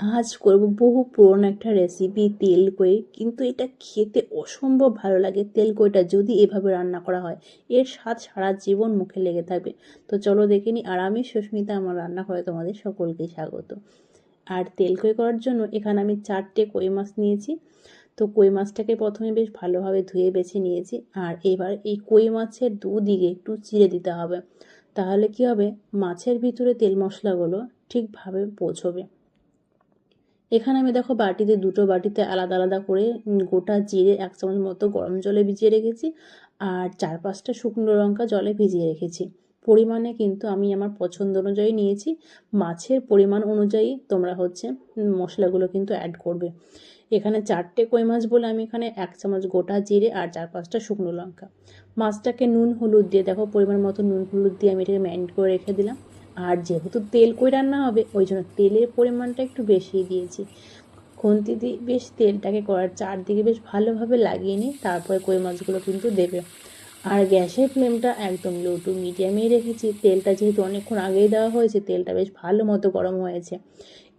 আজ করব বহু পুরনো একটা রেসিপি তেল কই। কিন্তু এটা খেতে অসম্ভব ভালো লাগে তেল কইটা, যদি এভাবে রান্না করা হয়। এর স্বাদ সারা জীবন মুখে লেগে থাকবে। তো চলো দেখে নিই আর আমি সুস্মিতা, আমার রান্না করে তোমাদের সকলকে স্বাগত। আর তেল কই করার জন্য এখানে আমি চারটে কই মাছ নিয়েছি। তো কই মাছটাকে প্রথমে বেশ ভালোভাবে ধুয়ে বেছে নিয়েছি। আর এবার এই কই মাছের দুদিকে একটু চিড়ে দিতে হবে। তাহলে কি হবে? মাছের ভিতরে তেল মশলাগুলো ঠিকভাবে পৌঁছবে। এখানে আমি দেখো বাটিতে দুটো বাটিতে আলাদা আলাদা করে গোটা জিরে এক চামচ মতো গরম জলে ভিজিয়ে রেখেছি আর চার পাঁচটা শুকনো লঙ্কা জলে ভিজিয়ে রেখেছি। পরিমাণে কিন্তু আমি আমার পছন্দ অনুযায়ী নিয়েছি। মাছের পরিমাণ অনুযায়ী তোমরা হচ্ছে মশলাগুলো কিন্তু অ্যাড করবে। এখানে চারটে কই মাছ বলে আমি এখানে এক চামচ গোটা জিরে আর চার পাঁচটা শুকনো লঙ্কা। মাছটাকে নুন হলুদ দিয়ে দেখো পরিমাণ মতো নুন হলুদ দিয়ে আমি এটাকে ম্যারিনেট করে রেখে দিলাম। আর যেহেতু তেল কই রান্না হবে, ওই জন্য তেলের পরিমাণটা একটু বেশি দিয়েছি। খুন্তি দিয়ে বেশ তেলটাকে করার চারদিকে বেশ ভালোভাবে লাগিয়ে নিই তারপরে কই মাছগুলো কিন্তু দেবে। আর গ্যাসের ফ্লেমটা একদম লো টু মিডিয়ামেই রেখেছি। তেলটা যেহেতু অনেকক্ষণ আগেই দেওয়া হয়েছে, তেলটা বেশ ভালো মতো গরম হয়েছে।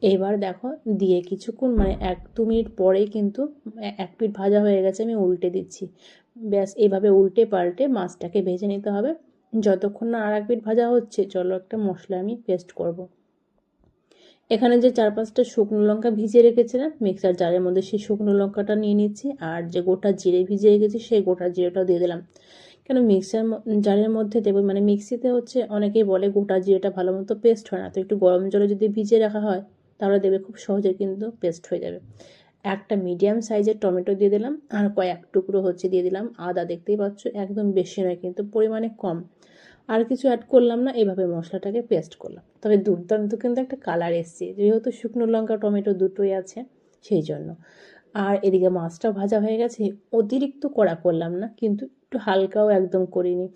এবার দেখো, দিয়ে কিছুক্ষণ মানে এক দু মিনিট পরেই কিন্তু এক পিঠ ভাজা হয়ে গেছে, আমি উল্টে দিচ্ছি। ব্যাস, এভাবে উল্টে পাল্টে মাছটাকে ভেজে নিতে হবে। যতক্ষণ না আর এক পিঠ ভাজা হচ্ছে, চলো একটা মশলা আমি পেস্ট করব। এখানে যে চার পাঁচটা শুকনো লঙ্কা ভিজিয়ে রেখেছিলাম মিক্সার জারের মধ্যে সেই শুকনো লঙ্কাটা নিয়ে নিচ্ছি, আর যে গোটা জিরে ভিজিয়ে রেখেছি, সেই গোটা জিরেটাও দিয়ে দিলাম কেন মিক্সার জারের মধ্যে দেবো মানে মিক্সিতে হচ্ছে অনেকেই বলে গোটা জিরেটা ভালো মতো পেস্ট হয় না, তো একটু গরম জলে যদি ভিজিয়ে রাখা হয়, তাহলে দেবে খুব সহজে কিন্তু পেস্ট হয়ে যাবে একটা মিডিয়াম সাইজের টমেটো দিয়ে দিলাম আর কয়েক টুকরো হচ্ছে দিয়ে দিলাম আদা, দেখতেই পাচ্ছ? একদম বেশি নয় কিন্তু পরিমাণে কম। আর কিছু অ্যাড করলাম না, এভাবে মশলাটাকে পেস্ট করলাম। তবে দুর্দান্ত কিন্তু একটা কালার এসছে। যেহেতু শুকনো লঙ্কা, টমেটো দুটোই আছে, সেই জন্য। আর এদিকে মাছটা ভাজা হয়ে গেছে, অতিরিক্ত কড়া করলাম না, কিন্তু একটু হালকাও একদম করিনি।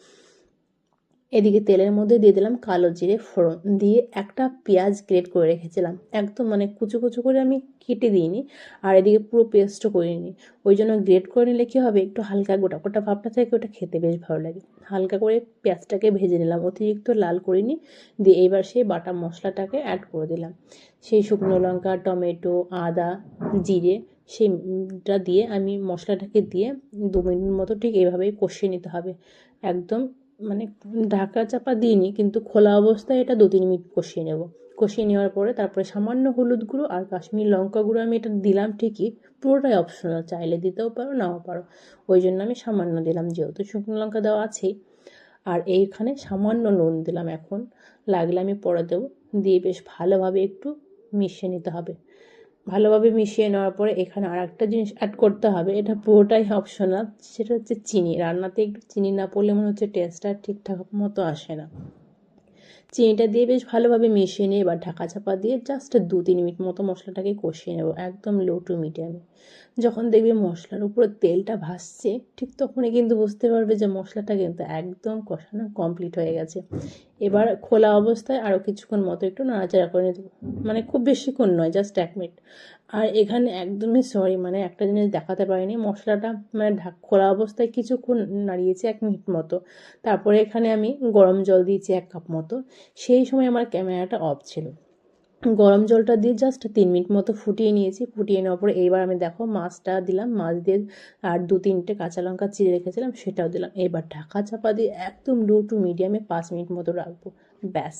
এদিকে তেলের মধ্যে দিয়ে দিলাম কালো জিরে ফোড়ন। দিয়ে একটা পেঁয়াজ গ্রেট করে রেখেছিলাম। একদম মানে কুচু কুচু করে আমি কেটে দিইনি আর এদিকে পুরো পেস্টও করিনি। ওই জন্য গ্রেট করে নিলে কী হবে? একটু হালকা গোটা গোটা ভাবটা থেকে, ওটা খেতে বেশ ভালো লাগে। হালকা করে পেঁয়াজটাকে ভেজে নিলাম, অতিরিক্ত লাল করিনি। দিয়ে এবার সেই বাটা মশলাটাকে অ্যাড করে দিলাম। সেই শুকনো লঙ্কা, টমেটো, আদা, জিরে সেইটা দিয়ে আমি মশলাটাকে দিয়ে দু মিনিট মতো ঠিক এইভাবেই কষিয়ে নিতে হবে। একদম মানে ঢাকা চাপা দিইনি, কিন্তু খোলা অবস্থায় এটা দু তিন মিনিট কষিয়ে নেব। কষিয়ে নেওয়ার পরে তারপরে সামান্য হলুদ গুঁড়ো আর কাশ্মীর লঙ্কা গুঁড়ো আমি এটা দিলাম ঠিকই, পুরোটাই অপশনাল চাইলে দিতেও পারো, নাও পারো। ওই জন্য আমি সামান্য দিলাম, যেহেতু শুকনো লঙ্কা দেওয়া আছেই। আর এইখানে সামান্য নুন দিলাম এখন, লাগলে আমি পরে দেবো, দিয়ে বেশ ভালোভাবে একটু মিশিয়ে নিতে হবে। ভালোভাবে মিশিয়ে নেওয়ার পরে এখানে আর একটা জিনিস অ্যাড করতে হবে। এটা পুরোটাই অপশনাল সেটা হচ্ছে চিনি। রান্নাতে একটু চিনি না পড়লে মনে হচ্ছে টেস্টটা ঠিকঠাক মতো আসে না। চিনিটা দিয়ে বেশ ভালোভাবে মিশিয়ে নিয়ে এবার ঢাকা চাপা দিয়ে জাস্ট দু তিন মিনিট মতো মশলাটাকে কষিয়ে নেব, একদম লো টু মিডিয়ামে যখন দেখবে মশলার উপরে তেলটা ভাসছে, ঠিক তখনই কিন্তু বুঝতে পারবে যে মশলাটা কিন্তু একদম কষানো কমপ্লিট হয়ে গেছে। এবার খোলা অবস্থায় আরও কিছুক্ষণ মতো একটু নাড়াচাড়া করে নিয়ে মানে খুব বেশিক্ষণ নয় জাস্ট এক মিনিট। আর এখানে একদমই সরি মানে একটা জিনিস দেখাতে পারিনি। মশলাটা মানে ঢাক খোলা অবস্থায় কিছুক্ষণ নাড়িয়েছি এক মিনিট মতো। তারপরে এখানে আমি গরম জল দিয়েছি এক কাপ মতো। সেই সময় আমার ক্যামেরাটা অফ ছিল। গরম জলটা দিয়ে জাস্ট তিন মিনিট মতো ফুটিয়ে নিয়েছি। ফুটিয়ে নেওয়ার পরে এইবার আমি দেখো মাছটা দিলাম, মাছ দিয়ে আর দু তিনটে কাঁচা লঙ্কা চিড়ে রেখেছিলাম, সেটাও দিলাম। এবার ঢাকা চাপা দিয়ে একদম লো টু মিডিয়ামে পাঁচ মিনিট মতো রাখব। ব্যাস।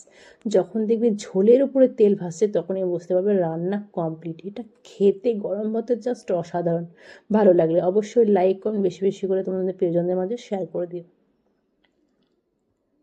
যখন দেখবে ঝোলের উপরে তেল ভাসছে, তখনই বুঝতে পারবে রান্না কমপ্লিট এটা খেতে গরম ভাতের জাস্ট অসাধারণ। ভালো লাগলে অবশ্যই লাইক করুন বেশি বেশি করে তোমাদের প্রিয়জনদের মাঝে শেয়ার করে দিও।